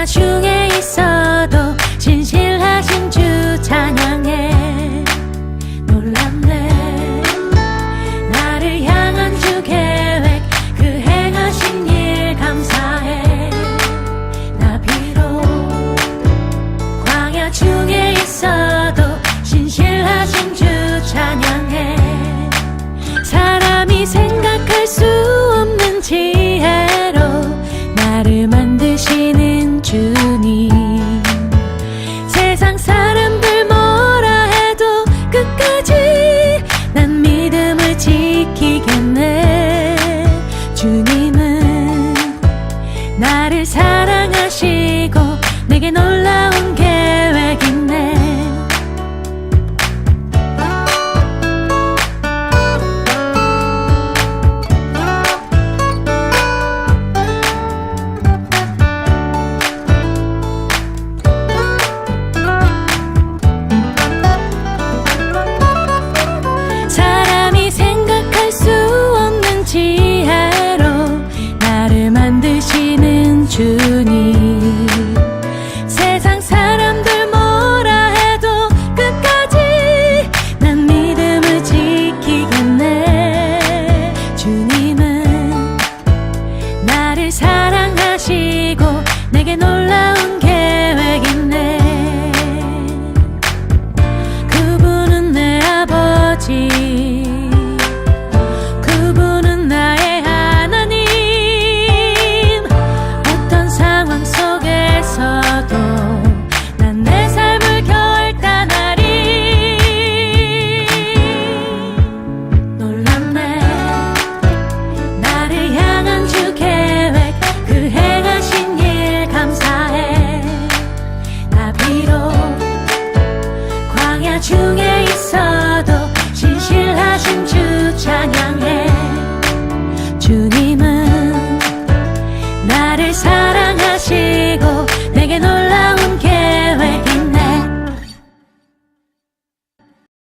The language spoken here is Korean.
나중에 놀라 사랑하시고 내게 놀라운 중에 있어도 진실하신 주 찬양해.